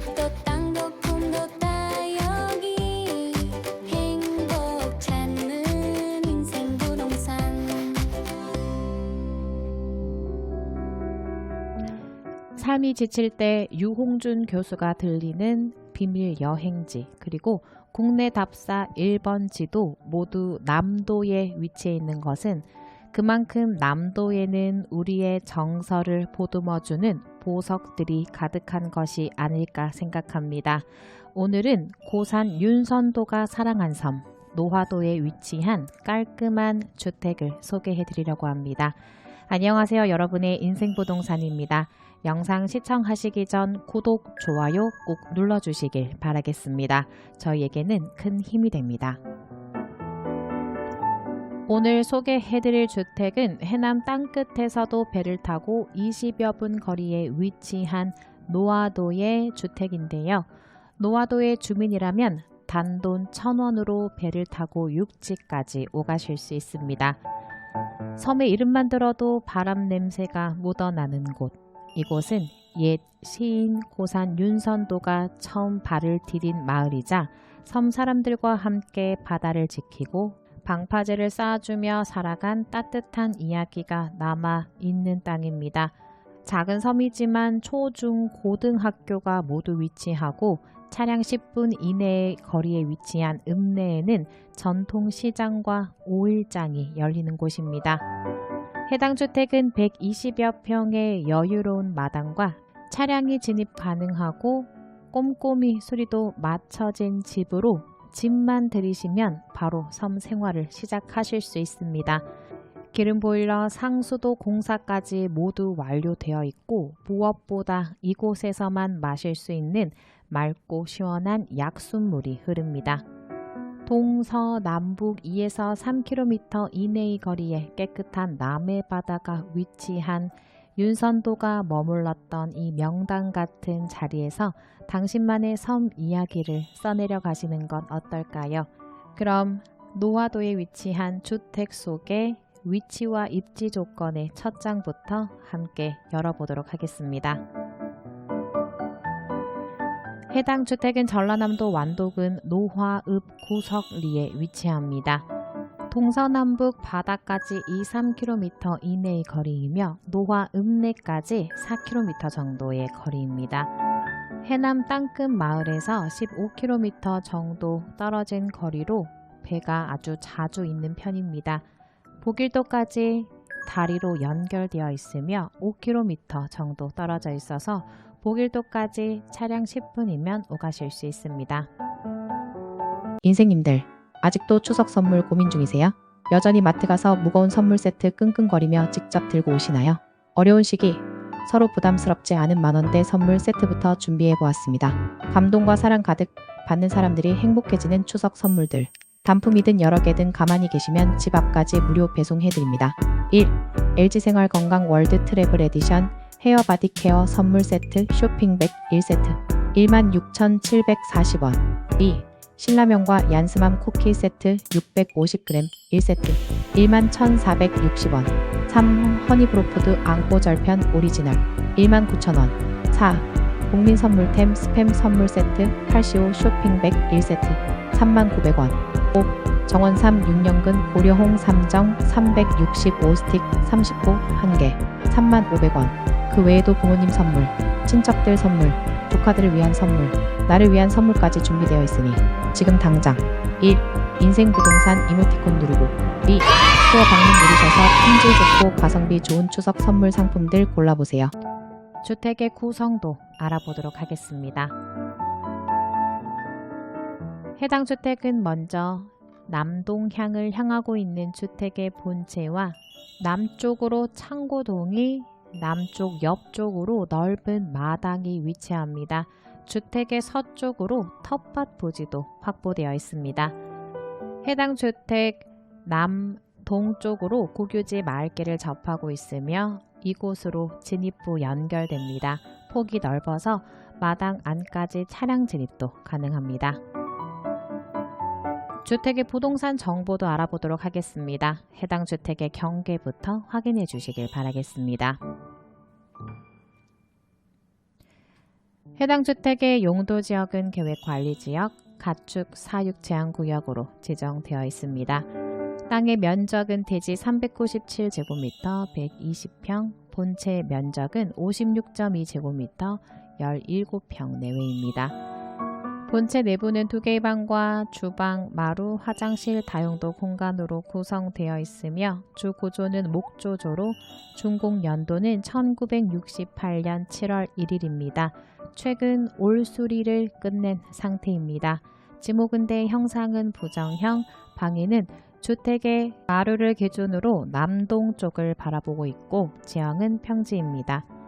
집도 삶이 지칠 때 유홍준 교수가 들리는 비밀 여행지 그리고 국내 답사 1번 지도 모두 남도에 위치해 있는 것은 그만큼 남도에는 우리의 정서를 보듬어주는 보석들이 가득한 것이 아닐까 생각합니다. 오늘은 고산 윤선도가 사랑한 섬 노화도에 위치한 깔끔한 주택을 소개해 드리려고 합니다. 안녕하세요. 여러분의 인생부동산입니다. 영상 시청하시기 전 구독, 좋아요 꼭 눌러주시길 바라겠습니다. 저희에게는 큰 힘이 됩니다. 오늘 소개해드릴 주택은 해남 땅끝에서도 배를 타고 20여 분 거리에 위치한 노화도의 주택인데요. 노화도의 주민이라면 단돈 1,000원으로 배를 타고 육지까지 오가실 수 있습니다. 섬의 이름만 들어도 바람 냄새가 묻어나는 곳. 이곳은 옛 시인 고산 윤선도가 처음 발을 디딘 마을이자 섬 사람들과 함께 바다를 지키고 방파제를 쌓아주며 살아간 따뜻한 이야기가 남아 있는 땅입니다. 작은 섬이지만 초, 중, 고등학교가 모두 위치하고 차량 10분 이내의 거리에 위치한 읍내에는 전통시장과 오일장이 열리는 곳입니다. 해당 주택은 120여 평의 여유로운 마당과 차량이 진입 가능하고 꼼꼼히 수리도 마쳐진 집으로 집만 들이시면 바로 섬 생활을 시작하실 수 있습니다. 기름 보일러, 상수도 공사까지 모두 완료되어 있고 무엇보다 이곳에서만 마실 수 있는 맑고 시원한 약수물이 흐릅니다. 동서남북 2에서 3km 이내의 거리에 깨끗한 남해 바다가 위치한 윤선도가 머물렀던 이 명당 같은 자리에서 당신만의 섬 이야기를 써내려 가시는 건 어떨까요? 그럼 노화도에 위치한 주택 속의 위치와 입지 조건의 첫 장부터 함께 열어보도록 하겠습니다. 해당 주택은 전라남도 완도군 노화읍 구석리에 위치합니다. 동서남북 바다까지 2, 3km 이내의 거리이며 노화 읍내까지 4km 정도의 거리입니다. 해남 땅끝 마을에서 15km 정도 떨어진 거리로 배가 아주 자주 있는 편입니다. 보길도까지 다리로 연결되어 있으며 5km 정도 떨어져 있어서 보길도까지 차량 10분이면 오가실 수 있습니다. 인생님들, 아직도 추석 선물 고민 중이세요? 여전히 마트 가서 무거운 선물 세트 끙끙거리며 직접 들고 오시나요? 어려운 시기, 서로 부담스럽지 않은 만원대 선물 세트부터 준비해 보았습니다. 감동과 사랑 가득 받는 사람들이 행복해지는 추석 선물들. 단품이든 여러 개든 가만히 계시면 집 앞까지 무료 배송해드립니다. 1. LG생활 건강 월드 트래블 에디션 헤어 바디 케어 선물 세트 쇼핑백 1세트 16,740원 2. 신라면과 얀스맘 쿠키 세트 650g 1세트 11,460원 3. 허니브로푸드 앙꼬 절편 오리지널 19,000원 4. 국민 선물템 스팸 선물 세트 8시오 쇼핑백 1세트 39,900원 5. 정원삼 6년근 고려홍 3정 365스틱 30호 1개 35,000원 그 외에도 부모님 선물, 친척들 선물, 조카들을 위한 선물, 나를 위한 선물까지 준비되어 있으니 지금 당장 1. 인생 부동산 이모티콘 누르고 2. 스토어 방문 누르셔서 품질 좋고 가성비 좋은 추석 선물 상품들 골라보세요. 주택의 구성도 알아보도록 하겠습니다. 해당 주택은 먼저 남동향을 향하고 있는 주택의 본체와 남쪽으로 창고동이 남쪽 옆쪽으로 넓은 마당이 위치합니다. 주택의 서쪽으로 텃밭 부지도 확보되어 있습니다. 해당 주택 남 동쪽으로 국유지 마을길을 접하고 있으며 이곳으로 진입부 연결됩니다. 폭이 넓어서 마당 안까지 차량 진입도 가능합니다. 주택의 부동산 정보도 알아보도록 하겠습니다. 해당 주택의 경계부터 확인해 주시길 바라겠습니다. 해당 주택의 용도 지역은 계획관리지역, 가축 사육 제한구역으로 지정되어 있습니다. 땅의 면적은 대지 397제곱미터 120평, 본체 면적은 56.2제곱미터 17평 내외입니다. 본체 내부는 두 개의 방과 주방, 마루, 화장실, 다용도 공간으로 구성되어 있으며 주 구조는 목조조로 준공 연도는 1968년 7월 1일입니다. 최근 올 수리를 끝낸 상태입니다. 지목은대 형상은 부정형, 방에는 주택의 마루를 기준으로 남동 쪽을 바라보고 있고 지형은 평지입니다.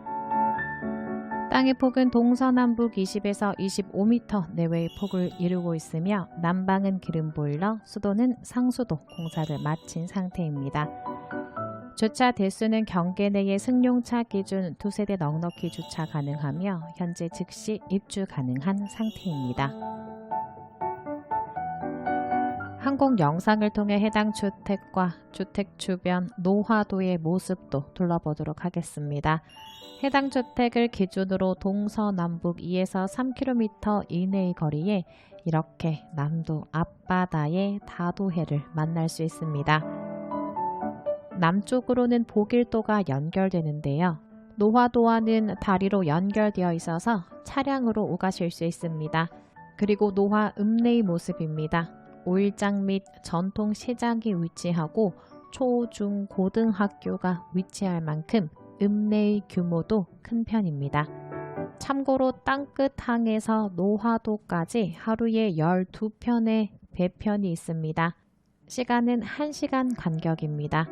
땅의 폭은 동서남북 20에서 25m 내외의 폭을 이루고 있으며 난방은 기름 보일러, 수도는 상수도 공사를 마친 상태입니다. 주차 대수는 경계 내의 승용차 기준 두세대 넉넉히 주차 가능하며 현재 즉시 입주 가능한 상태입니다. 항공 영상을 통해 해당 주택과 주택 주변 노화도의 모습도 둘러보도록 하겠습니다. 해당 주택을 기준으로 동서남북 2에서 3km 이내의 거리에 이렇게 남도 앞바다의 다도해를 만날 수 있습니다. 남쪽으로는 보길도가 연결되는데요. 노화도와는 다리로 연결되어 있어서 차량으로 오가실 수 있습니다. 그리고 노화 읍내의 모습입니다. 오일장 및 전통 시장이 위치하고 초, 중, 고등학교가 위치할 만큼 읍내의 규모도 큰 편입니다. 참고로 땅끝 항에서 노화도까지 하루에 12편의 배편이 있습니다. 시간은 1시간 간격입니다.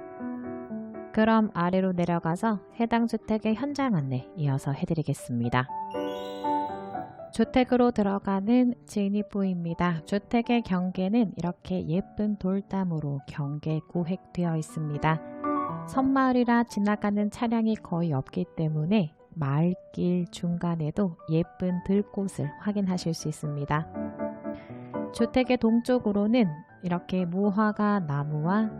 그럼 아래로 내려가서 해당 주택의 현장 안내 이어서 해드리겠습니다. 주택으로 들어가는 진입부입니다. 주택의 경계는 이렇게 예쁜 돌담으로 경계 구획되어 있습니다. 섬마을이라 지나가는 차량이 거의 없기 때문에 마을길 중간에도 예쁜 들꽃을 확인하실 수 있습니다. 주택의 동쪽으로는 이렇게 무화과 나무와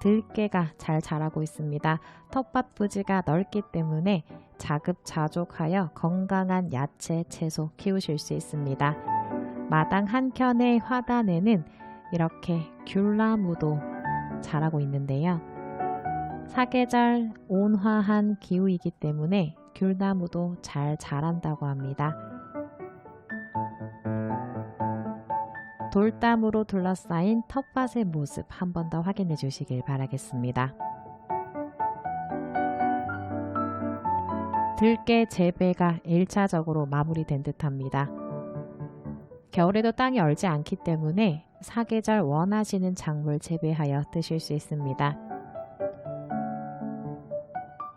들깨가 잘 자라고 있습니다. 텃밭 부지가 넓기 때문에 자급자족하여 건강한 야채, 채소 키우실 수 있습니다. 마당 한켠의 화단에는 이렇게 귤나무도 자라고 있는데요. 사계절 온화한 기후이기 때문에 귤나무도 잘 자란다고 합니다. 돌담으로 둘러싸인 텃밭의 모습 한 번 더 확인해 주시길 바라겠습니다. 들깨 재배가 1차적으로 마무리된 듯합니다. 겨울에도 땅이 얼지 않기 때문에 사계절 원하시는 작물 재배하여 드실 수 있습니다.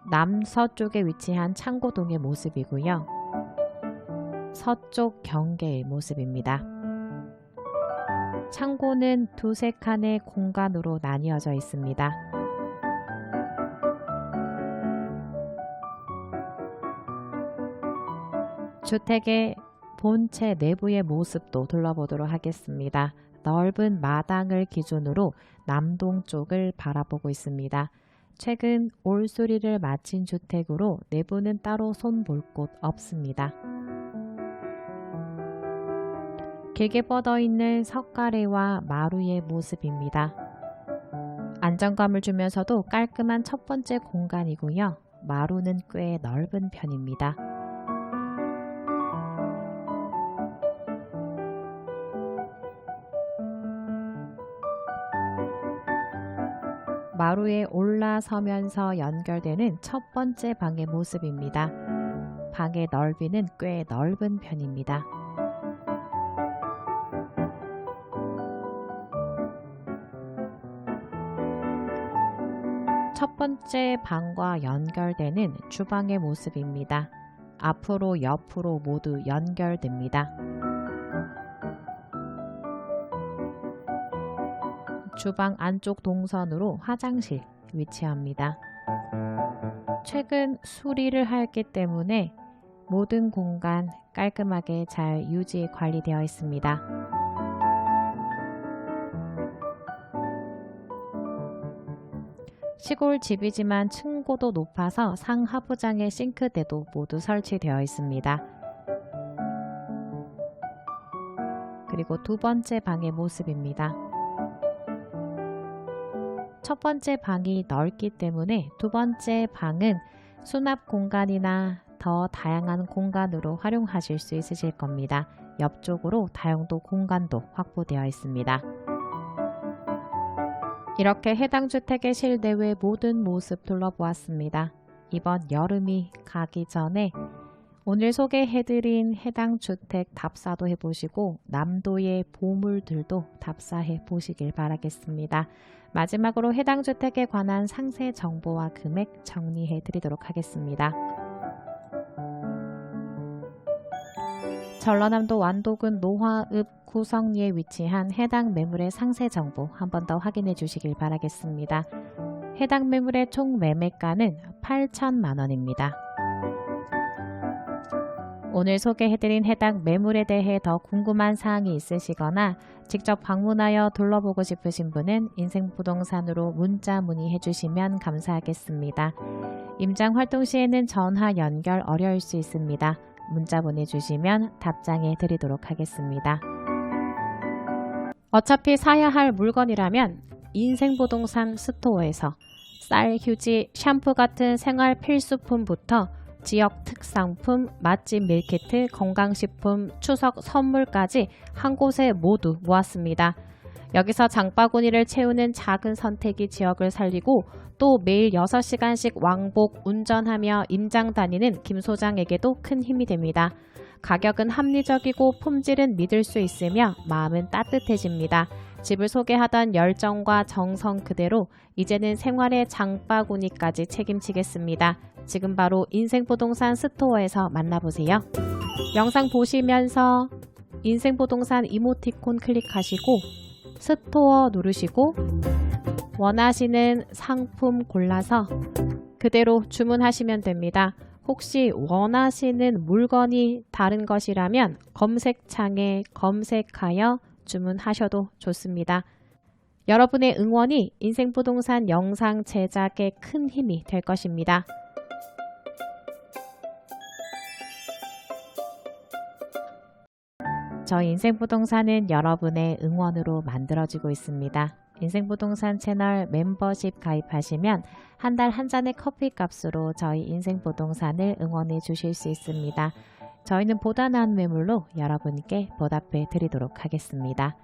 남서쪽에 위치한 창고동의 모습이고요. 서쪽 경계의 모습입니다. 창고는 두세 칸의 공간으로 나뉘어져 있습니다. 주택의 본체 내부의 모습도 둘러보도록 하겠습니다. 넓은 마당을 기준으로 남동 쪽을 바라보고 있습니다. 최근 올수리를 마친 주택으로 내부는 따로 손볼 곳 없습니다. 길게 뻗어 있는 석가래와 마루의 모습입니다. 안정감을 주면서도 깔끔한 첫 번째 공간이고요. 마루는 꽤 넓은 편입니다. 마루에 올라서면서 연결되는 첫 번째 방의 모습입니다. 방의 넓이는 꽤 넓은 편입니다. 첫 번째 방과 연결되는 주방의 모습입니다. 앞으로 옆으로 모두 연결됩니다. 주방 안쪽 동선으로 화장실 위치합니다. 최근 수리를 하였기 때문에 모든 공간 깔끔하게 잘 유지 관리되어 있습니다. 시골 집이지만 층고도 높아서 상하부장의 싱크대도 모두 설치되어 있습니다. 그리고 두 번째 방의 모습입니다. 첫 번째 방이 넓기 때문에 두 번째 방은 수납 공간이나 더 다양한 공간으로 활용하실 수 있으실 겁니다. 옆쪽으로 다용도 공간도 확보되어 있습니다. 이렇게 해당 주택의 실내외 모든 모습 둘러보았습니다. 이번 여름이 가기 전에 오늘 소개해드린 해당 주택 답사도 해보시고 남도의 보물들도 답사해 보시길 바라겠습니다. 마지막으로 해당 주택에 관한 상세 정보와 금액 정리해 드리도록 하겠습니다. 전라남도 완도군 노화읍 구성리에 위치한 해당 매물의 상세 정보 한 번 더 확인해 주시길 바라겠습니다. 해당 매물의 총 매매가는 8천만 원입니다. 오늘 소개해드린 해당 매물에 대해 더 궁금한 사항이 있으시거나 직접 방문하여 둘러보고 싶으신 분은 인생부동산으로 문자 문의해 주시면 감사하겠습니다. 임장 활동 시에는 전화 연결 어려울 수 있습니다. 문자 보내주시면 답장해 드리도록 하겠습니다. 어차피 사야 할 물건이라면 인생부동산 스토어에서 쌀, 휴지, 샴푸 같은 생활 필수품부터 지역 특상품, 맛집 밀키트, 건강식품, 추석 선물까지 한 곳에 모두 모았습니다. 여기서 장바구니를 채우는 작은 선택이 지역을 살리고 또 매일 6시간씩 왕복 운전하며 임장 다니는 김 소장에게도 큰 힘이 됩니다. 가격은 합리적이고 품질은 믿을 수 있으며 마음은 따뜻해집니다. 집을 소개하던 열정과 정성 그대로 이제는 생활의 장바구니까지 책임지겠습니다. 지금 바로 인생부동산 스토어에서 만나보세요. 영상 보시면서 인생부동산 이모티콘 클릭하시고 스토어 누르시고 원하시는 상품 골라서 그대로 주문하시면 됩니다. 혹시 원하시는 물건이 다른 것이라면 검색창에 검색하여 주문하셔도 좋습니다. 여러분의 응원이 인생부동산 영상 제작에 큰 힘이 될 것입니다. 저희 인생부동산은 여러분의 응원으로 만들어지고 있습니다. 인생부동산 채널 멤버십 가입하시면 한달한 잔의 커피 값으로 저희 인생부동산을 응원해 주실 수 있습니다. 저희는 보다 나은 매물로 여러분께 보답해 드리도록 하겠습니다.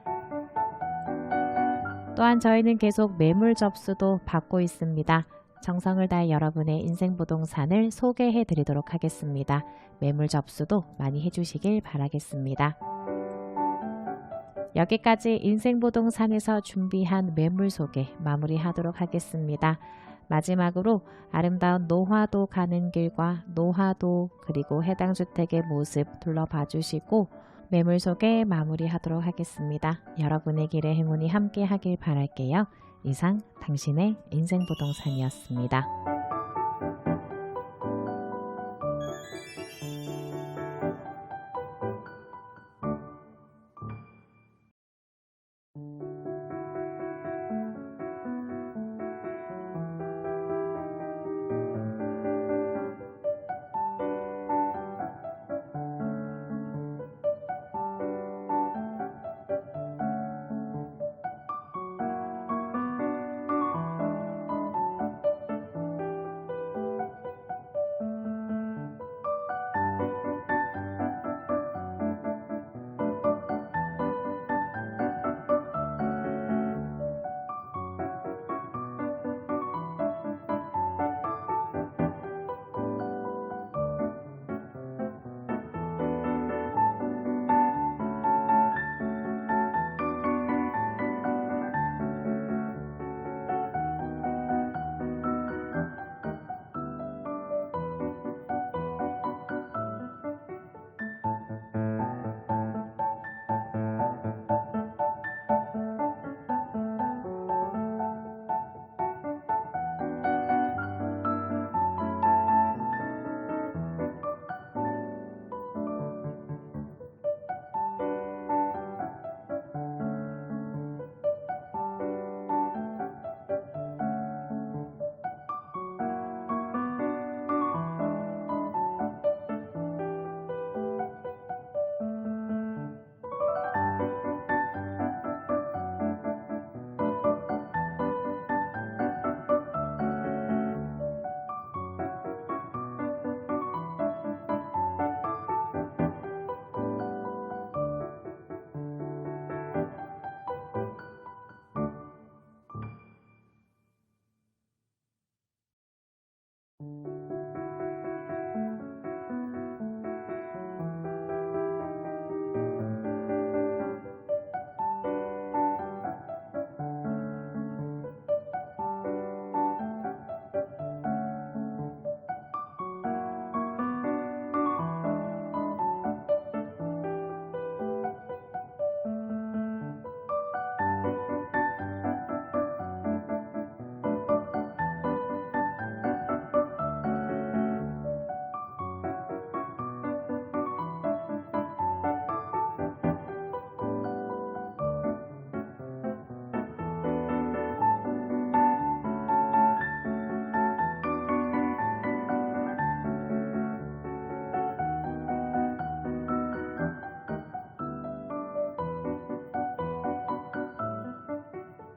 또한 저희는 계속 매물 접수도 받고 있습니다. 정성을 다해 여러분의 인생 부동산을 소개해 드리도록 하겠습니다. 매물 접수도 많이 해주시길 바라겠습니다. 여기까지 인생부동산에서 준비한 매물 소개 마무리하도록 하겠습니다. 마지막으로 아름다운 노화도 가는 길과 노화도 그리고 해당 주택의 모습 둘러봐 주시고 매물 소개 마무리하도록 하겠습니다. 여러분의 길에 행운이 함께 하길 바랄게요. 이상 당신의 인생부동산이었습니다.